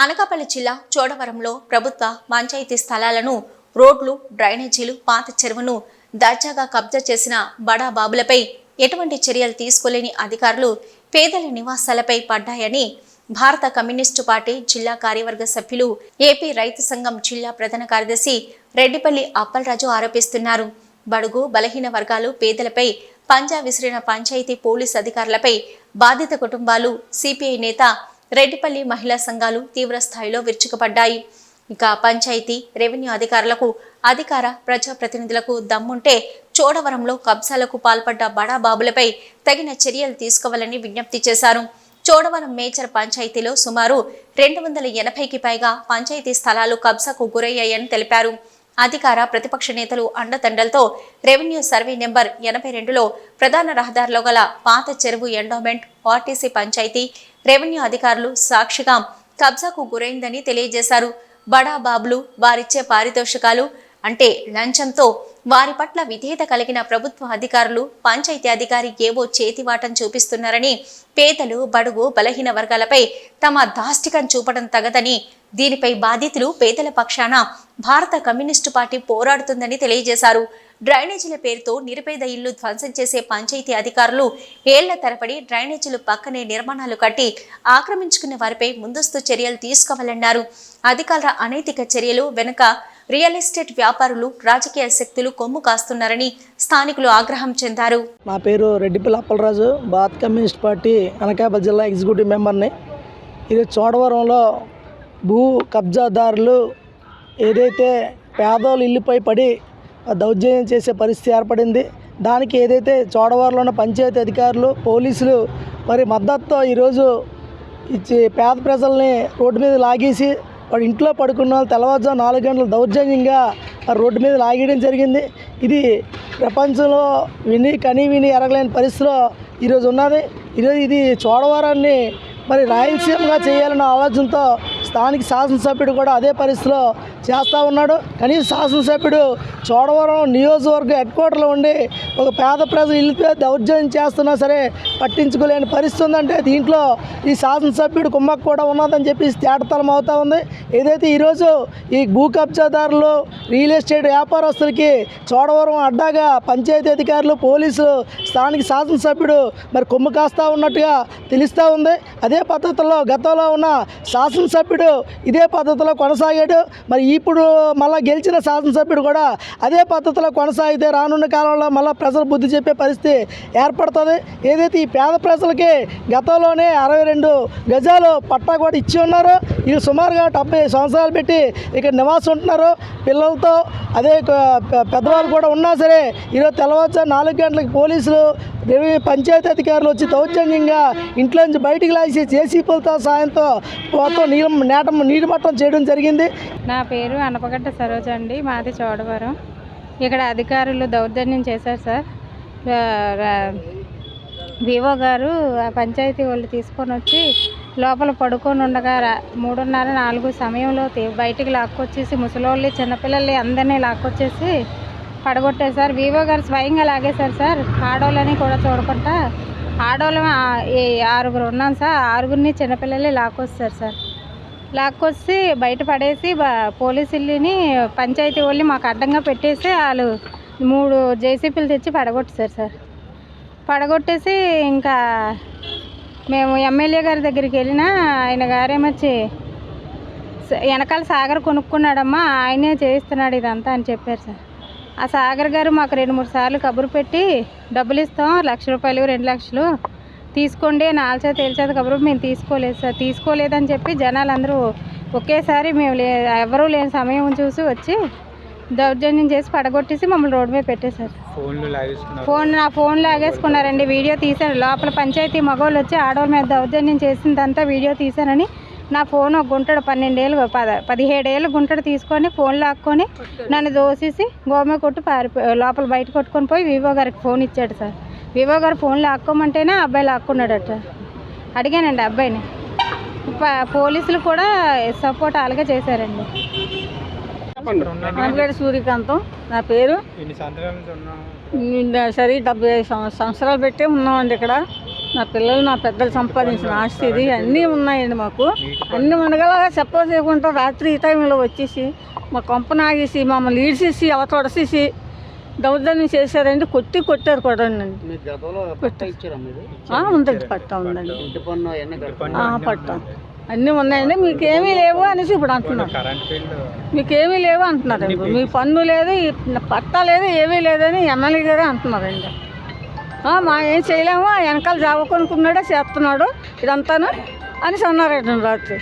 అనకాపల్లి జిల్లా చోడవరంలో ప్రభుత్వ పంచాయతీ స్థలాలను రోడ్లు డ్రైనేజీలు పాత చెరువును దర్జాగా కబ్జా చేసిన బడా బాబులపై ఎటువంటి చర్యలు తీసుకోలేని అధికారులు పేదల నివాసాలపై పడ్డాయని భారత కమ్యూనిస్టు పార్టీ జిల్లా కార్యవర్గ సభ్యులు ఏపీ రైతు సంఘం జిల్లా ప్రధాన కార్యదర్శి రెడ్డిపల్లి అప్పలరాజు ఆరోపిస్తున్నారు. బడుగు బలహీన వర్గాలు పేదలపై పంజా విసిరిన పంచాయతీ పోలీస్ అధికారులపై బాధిత కుటుంబాలు సిపిఐ నేత రెడ్డిపల్లి మహిళా సంఘాలు తీవ్ర స్థాయిలో విరుచుకుపడ్డాయి. ఇక పంచాయతీ రెవెన్యూ అధికారులకు అధికార ప్రజాప్రతినిధులకు దమ్ముంటే చోడవరంలో కబ్జాలకు పాల్పడ్డ బడా బాబులపై తగిన చర్యలు తీసుకోవాలని విజ్ఞప్తి చేశారు. చోడవరం మేజర్ పంచాయతీలో సుమారు రెండు వందల ఎనభైకి పైగా పంచాయతీ స్థలాలు కబ్జాకు గురయ్యాయని తెలిపారు. అధికార ప్రతిపక్ష నేతలు అండదండలతో రెవెన్యూ సర్వే నెంబర్ ఎనభై రెండులో ప్రధాన రహదారిలో గల పాత చెరువు ఎండోమెంట్ ఆర్టీసీ పంచాయతీ రెవెన్యూ అధికారులు సాక్షిగా కబ్జాకు గురైందని తెలియజేశారు. బడా బాబులు వారిచ్చే పారితోషికాలు అంటే లంచంతో వారి పట్ల విధేయత కలిగిన ప్రభుత్వ అధికారులు పంచాయతీ అధికారి ఏవో చేతివాటం చూపిస్తున్నారని పేదలు బడుగు బలహీన వర్గాలపై తమ దాష్టికం చూపడం తగదని దీనిపై బాధితులు పేదల పక్షాన భారత కమ్యూనిస్టు పార్టీ పోరాడుతుందని తెలియజేశారు. డ్రైనేజీల పేరుతో నిరుపేద ఇల్లు ధ్వంసం చేసే పంచాయతీ అధికారులు ఏళ్ళ తరబడి డ్రైనేజీలు పక్కనే నిర్మాణాలు కట్టి ఆక్రమించుకున్న వారిపై ముందస్తు చర్యలు తీసుకోవాలన్నారు. అధికారుల అనైతిక చర్యలు వెనుక రియల్ ఎస్టేట్ వ్యాపారులు రాజకీయ శక్తులు కొమ్ము కాస్తున్నారని స్థానికులు ఆగ్రహం చెందారు. నా పేరు రెడ్డిపల్లి అప్పలరాజు. భారత్ కమ్యూనిస్ట్ పార్టీ అనకాపల్లి జిల్లా ఎగ్జిక్యూటివ్ మెంబర్ని. ఇది చోడవరంలో భూ కబ్జాదారులు ఏదైతే పేదోళ్ళు ఇల్లుపై పడి దౌర్జన్యం చేసే పరిస్థితి ఏర్పడింది. దానికి ఏదైతే చోడవరంలో ఉన్న పంచాయతీ అధికారులు పోలీసులు మరి మద్దతుతో ఈరోజు ఇచ్చి పేద ప్రజల్ని రోడ్డు మీద లాగేసి వాడు ఇంట్లో పడుకున్న వాళ్ళు తెల్లవారుజాము నాలుగు గంటలు దౌర్జన్యంగా రోడ్డు మీద లాగేయడం జరిగింది. ఇది ప్రపంచంలో విని కని విని ఎరగలేని పరిస్థితిలో ఈరోజు ఉన్నది. ఈరోజు ఇది చోడవరాన్ని మరి రాయలసీమగా చేయాలన్న ఆలోచనతో స్థానిక శాసనసభ్యుడు కూడా అదే పరిస్థితిలో చేస్తూ ఉన్నాడు. కనీసం శాసనసభ్యుడు చోడవరం నియోజకవర్గ హెడ్ క్వార్టర్లో ఉండి ఒక పేద ప్రజలు ఇల్లుపై దౌర్జన్యం చేస్తున్నా సరే పట్టించుకోలేని పరిస్థితి ఉందంటే దీంట్లో ఈ శాసనసభ్యుడు కుమ్మక్క కూడా ఉన్నదని చెప్పి తేటతలం అవుతూ ఉంది. ఏదైతే ఈరోజు ఈ భూ కబ్జాదారులు రియల్ ఎస్టేట్ వ్యాపారస్తులకి చోడవరం అడ్డాగా పంచాయతీ అధికారులు పోలీసులు స్థానిక శాసనసభ్యుడు మరి కొమ్ము కాస్తా ఉన్నట్టుగా తెలుస్తూ ఉంది. అదే పద్ధతిలో గతంలో ఉన్న శాసనసభ్యుడు ఇదే పద్ధతిలో కొనసాగాడు. మరి ఇప్పుడు మళ్ళీ గెలిచిన శాసనసభ్యుడు కూడా అదే పద్ధతిలో కొనసాగితే రానున్న కాలంలో మళ్ళీ ప్రజలు బుద్ధి చెప్పే పరిస్థితి ఏర్పడుతుంది. ఏదైతే ఈ పేద ప్రజలకి గతంలోనే అరవై రెండు గజాలు పట్టా కూడా ఇచ్చి ఉన్నారు వీళ్ళు సుమారుగా డెబ్బై సంవత్సరాలు పెట్టి ఇక్కడ నివాసం ఉంటున్నారు. పిల్లలతో అదే పెద్దవాళ్ళు కూడా ఉన్నా సరే ఈరోజు తెల్లవారుజా నాలుగు గంటలకు పోలీసులు రెవెన్యూ పంచాయతీ అధికారులు వచ్చి దౌర్జన్యంగా ఇంట్లో నుంచి బయటికి లాగేసి జేసీపీలతో సాయంతో మొత్తం నీరు నేట నీటి మట్టం చేయడం జరిగింది. నా పేరు పేరు అనపగడ్డ సరోజ అండి మాది చోడవరం. ఇక్కడ అధికారులు దౌర్జన్యం చేశారు సార్. వివో గారు పంచాయతీ వాళ్ళు తీసుకొని వచ్చి లోపల పడుకొని ఉండగా రా- మూడున్నర నాలుగు సమయంలో బయటికి లాక్కొచ్చేసి ముసలోళ్ళు చిన్నపిల్లల్ని అందరినీ లాక్కొచ్చేసి పడగొట్టారు సార్. వివో గారు స్వయంగా లాగేశారు సార్. ఆడోళ్ళని కూడా చూడకుండా ఆడోళ్ళం ఆరుగురు ఉన్నాం సార్. ఆరుగురిని చిన్నపిల్లల్ని లాక్కొస్తారు సార్. లాక్కొచ్చి బయట పడేసి పోలీసు ఇల్లుని పంచాయతీ వాళ్ళని మాకు అడ్డంగా పెట్టేసి వాళ్ళు మూడు జేసీపీలు తెచ్చి పడగొట్టేశారు సార్. పడగొట్టేసి ఇంకా మేము ఎమ్మెల్యే గారి దగ్గరికి వెళ్ళినా ఆయన గారేమొచ్చి వెనకాల సాగర్ కొనుక్కున్నాడమ్మా ఆయనే చేయిస్తున్నాడు ఇదంతా అని చెప్పారు సార్. ఆ సాగర్ గారు మాకు రెండు మూడు సార్లు కబురు పెట్టి డబ్బులు ఇస్తాం లక్ష రూపాయలు రెండు లక్షలు తీసుకోండి నాలుగు తేల్చేది కబురు మేము తీసుకోలేదు సార్. తీసుకోలేదని చెప్పి జనాలు అందరూ ఒకేసారి మేము లే ఎవరూ లేని సమయం చూసి వచ్చి దౌర్జన్యం చేసి పడగొట్టేసి మమ్మల్ని రోడ్డు మీద పెట్టేశారు. ఫోన్ నా ఫోన్ లాగేసుకున్నారండి. వీడియో తీశాను లోపల పంచాయతీ మగవాళ్ళు వచ్చి ఆడవాళ్ళ మీద దౌర్జన్యం చేసిందంతా వీడియో తీశానని నా ఫోన్ ఒక గుంటడు పన్నెండేళ్ళు పద పదిహేడేళ్ళు గుంటడు తీసుకొని ఫోన్ లాక్కొని నన్ను దోసేసి గోమే కొట్టి పారిపో లోపల బయట కొట్టుకొని పోయి వివో గారికి ఫోన్ ఇచ్చాడు సార్. వివో గారు ఫోన్ లాక్కోమంటేనే ఆ అబ్బాయి లాక్కున్నాడట. అడిగానండి అబ్బాయిని. ప- పోలీసులు కూడా సపోర్ట్ అలాగే చేశారండి. ఆమెగడ సూర్యకాంతం. నా పేరు? సరే డెబ్బై సంవత్సరాలు పెట్టే ఉన్నామండి ఇక్కడ. నా పిల్లలు నా పెద్దలు సంపాదించిన ఆస్తి ఇది. అన్నీ ఉన్నాయండి మాకు. అన్ని మనగలాగా చెప్పలేకుండా రాత్రి ఈ టైంలో వచ్చేసి మా కొంప నాగేసి మమ్మల్ని ఈడ్చేసి అవతొడసేసి దౌర్జన్యం చేశారండి కొట్టి కొట్టారు కూడా మీ గతంలో పట్ట ఇచ్చారా మీరు? ఉందండి పట్టా ఉందండి. పట్టా. అన్నీ ఉన్నాయండి మీకు ఏమీ లేవు అనేసి ఇప్పుడు అంటున్నారు. కరెంట్ బిల్లు మీకేమీ లేవు అంటున్నారండి మీ పన్ను లేదు పట్టా లేదు ఏమీ లేదని ఎమ్మెల్యే గారే అంటున్నారండి. ఆ, మా ఏం చేయలేము ఆ వెనకాల జావ కొనుక్కున్నాడే చేస్తున్నాడు ఇదంతాను అని అన్నారండి రాత్రి.